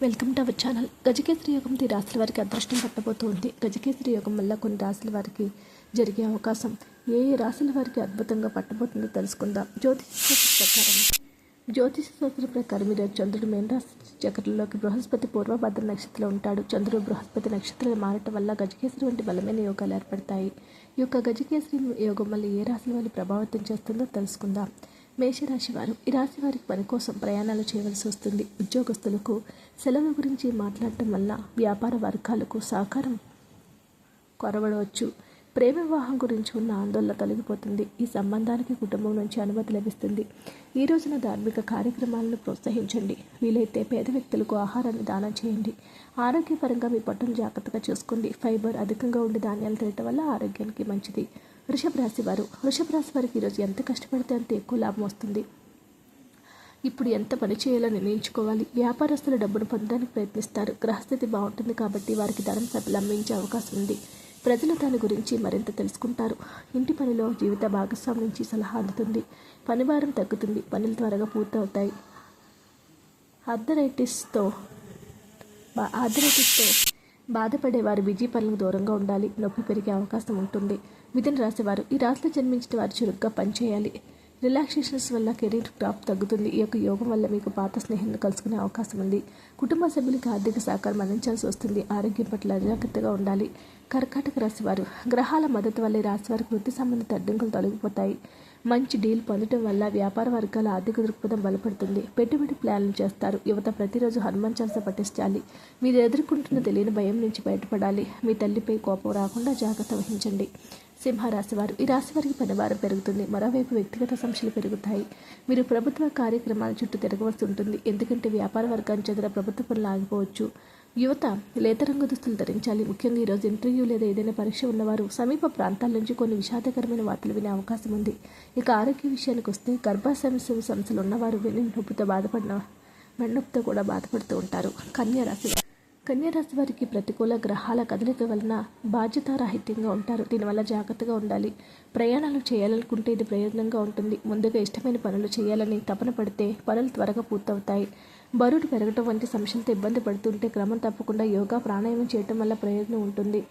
Welcome to our channel. గజకేసరి యోగం ఈ రాశుల వారికి అదృష్టం పట్టబోతోంది. గజకేసరి యోగం వల్ల కొన్ని రాశుల వారికి జరిగే అవకాశం ఏ ఏ రాశుల వారికి అద్భుతంగా పట్టబోతుందో తెలుసుకుందాం. జ్యోతిష ప్రకారం. జ్యోతిష శాస్త్ర ప్రకారం ఈరోజు చంద్రుడు మేన్ రాశి చక్రంలోకి బృహస్పతి పూర్వభద్ర నక్షత్రంలో ఉంటాడు. చంద్రుడు బృహస్పతి నక్షత్రాలు మారటం వల్ల గజకేసరి వంటి బలమైన యోగాలు ఏర్పడతాయి. ఈ యొక్క గజకేసరి యోగం వల్ల ఏ రాశుల వారిని ప్రభావితం చేస్తుందో తెలుసుకుందాం. మేషరాశి వారు ఈ రాశి వారికి పని కోసం ప్రయాణాలు చేయవలసి వస్తుంది. ఉద్యోగస్తులకు సెలవు గురించి మాట్లాడటం వల్ల వ్యాపార వర్గాలకు సహకారం కొరవడవచ్చు. ప్రేమ వివాహం గురించి ఉన్న ఆందోళన తొలగిపోతుంది. ఈ సంబంధానికి కుటుంబం నుంచి అనుమతి లభిస్తుంది. ఈ రోజున ధార్మిక కార్యక్రమాలను ప్రోత్సహించండి. వీలైతే పేద వ్యక్తులకు ఆహారాన్ని దానం చేయండి. ఆరోగ్యపరంగా మీ పట్టును జాగ్రత్తగా చూసుకోండి. ఫైబర్ అధికంగా ఉండే ధాన్యాలు తినటం వల్ల ఆరోగ్యానికి మంచిది. వృషభ రాశి వారు. వృషభ రాశి వారికి ఈరోజు ఎంత కష్టపడితే అంత ఎక్కువ లాభం వస్తుంది? ఇప్పుడు ఎంత పని చేయాలో నిర్ణయించుకోవాలి. వ్యాపారస్తులు డబ్బును పొందడానికి ప్రయత్నిస్తారు. గ్రహస్థితి బాగుంటుంది కాబట్టి వారికి ధనం లభించే అవకాశం ఉంది. ప్రజలు దాని గురించి మరింత తెలుసుకుంటారు. ఇంటి పనిలో జీవిత భాగస్వామి నుంచి సలహా అందుతుంది. పనిభారం తగ్గుతుంది. పనులు త్వరగా పూర్తవుతాయి. ఆర్థరైటిస్తో బా- ఆర్థరైటిస్తో బాధపడే వారు బిజీ పనులకు దూరంగా ఉండాలి. నొప్పి పెరిగే అవకాశం ఉంటుంది. మిథున రాశివారు ఈ రాశిలో జన్మించిన వారు చురుగ్గా పనిచేయాలి. రిలాక్సేషన్స్ వల్ల కెరీర్ గ్రాఫ్ తగ్గుతుంది. ఈ యొక్క యోగం వల్ల మీకు పాత స్నేహితులు కలుసుకునే అవకాశం ఉంది. కుటుంబ సభ్యులకు ఆర్థిక సహకారం అందించాల్సి వస్తుంది. ఆరోగ్యం పట్ల జాగ్రత్తగా ఉండాలి. కర్కాటక రాశివారు గ్రహాల మద్దతు వల్ల రాశివారికి రాశి వారికి వృత్తి సంబంధిత అడ్డంకులు తొలగిపోతాయి. మంచి డీల్ పొందడం వల్ల వ్యాపార వర్గాల ఆర్థిక దృక్పథం బలపడుతుంది. పెట్టుబడి ప్లాన్లు చేస్తారు. యువత ప్రతిరోజు హనుమాన్ చాలస పఠించాలి. మీరు ఎదుర్కొంటున్న తెలియని భయం నుంచి బయటపడాలి. మీ తల్లిపై కోపం రాకుండా జాగ్రత్త వహించండి. సింహరాశి వారు ఈ రాశి వారికి పనివారం పెరుగుతుంది. మరోవైపు వ్యక్తిగత సమస్యలు పెరుగుతాయి. మీరు ప్రభుత్వ కార్యక్రమాల చుట్టూ తిరగవలసి ఉంటుంది. ఎందుకంటే వ్యాపార వర్గానికి చెందిన ప్రభుత్వ పనులు ఆగిపోవచ్చు. యువత లేత రంగు దుస్తులు ధరించాలి. ముఖ్యంగా ఈరోజు ఇంటర్వ్యూ లేదా ఏదైనా పరీక్ష ఉన్నవారు సమీప ప్రాంతాల నుంచి కొన్ని విషాదకరమైన వార్తలు వినే అవకాశం ఉంది. ఇక ఆరోగ్య విషయానికి వస్తే గర్భాశయ సమస్యలు ఉన్నవారు వెన్ను నొప్పితో బాధపడిన వెన్నొప్పితో కూడా బాధపడుతూ ఉంటారు. కన్యా రాశి కన్యారాశి వారికి ప్రతికూల గ్రహాల కదలిక వలన బాధ్యతారాహిత్యంగా ఉంటారు. దీనివల్ల జాగ్రత్తగా ఉండాలి. ప్రయాణాలు చేయాలనుకుంటే ఇది ప్రయోజనంగా ఉంటుంది. ముందుగా ఇష్టమైన పనులు చేయాలని తపన పడితే పనులు త్వరగా పూర్తవుతాయి. బరువులు పెరగటం వంటి సమస్యలతో ఇబ్బంది పడుతుంటే క్రమం తప్పకుండా యోగా ప్రాణాయామం చేయటం వల్ల ప్రయోజనం ఉంటుంది.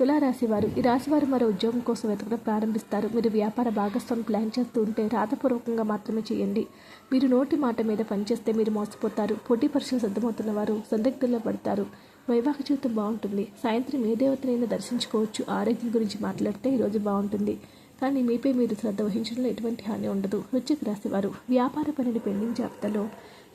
తులారాశి వారు ఈ రాశి వారు మరో ఉద్యోగం కోసం వెతకడం ప్రారంభిస్తారు. మీరు వ్యాపార భాగస్వామి ప్లాన్ చేస్తూ ఉంటే రాతపూర్వకంగా మాత్రమే చేయండి. మీరు నోటి మాట మీద పనిచేస్తే మీరు మోసపోతారు. పోటీ పరీక్షలు సిద్ధమవుతున్న వారు సందిగ్ధంలో పడతారు. వైవాహిక జీవితం బాగుంటుంది. సాయంత్రం ఏ దేవతనైనా దర్శించుకోవచ్చు. ఆరోగ్యం గురించి మాట్లాడితే ఈరోజు బాగుంటుంది. కానీ మీపై మీరు శ్రద్ధ వహించడంలో ఎటువంటి హాని ఉండదు. వృశ్చిక రాశి వారు వ్యాపార పనిని పెండింగ్ జాబితాలో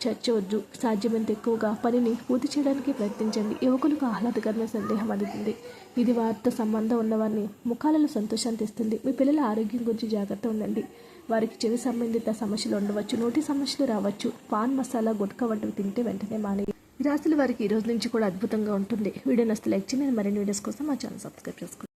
చర్చవద్దు. సాధ్యమైనంత ఎక్కువగా పనిని పూర్తి చేయడానికి ప్రయత్నించండి. యువకులకు ఆహ్లాదకరమైన సందేహం అందుతుంది. ఇది వారితో సంబంధం ఉన్నవారిని ముఖాలలో సంతోషాన్ని తెస్తుంది. మీ పిల్లల ఆరోగ్యం గురించి జాగ్రత్త ఉండండి. వారికి చెవి సంబంధిత సమస్యలు ఉండవచ్చు నోటి సమస్యలు రావచ్చు. పాన్ మసాలా గుట్కా వంటివి తింటే వెంటనే మానే. ఈ రాశుల వారికి ఈ రోజు నుంచి కూడా అద్భుతంగా ఉంటుంది. వీడియో నస్తే లైక్ చేయండి. మరిన్ని వీడియోస్ కోసం మా ఛానల్ సబ్స్క్రైబ్ చేసుకోండి.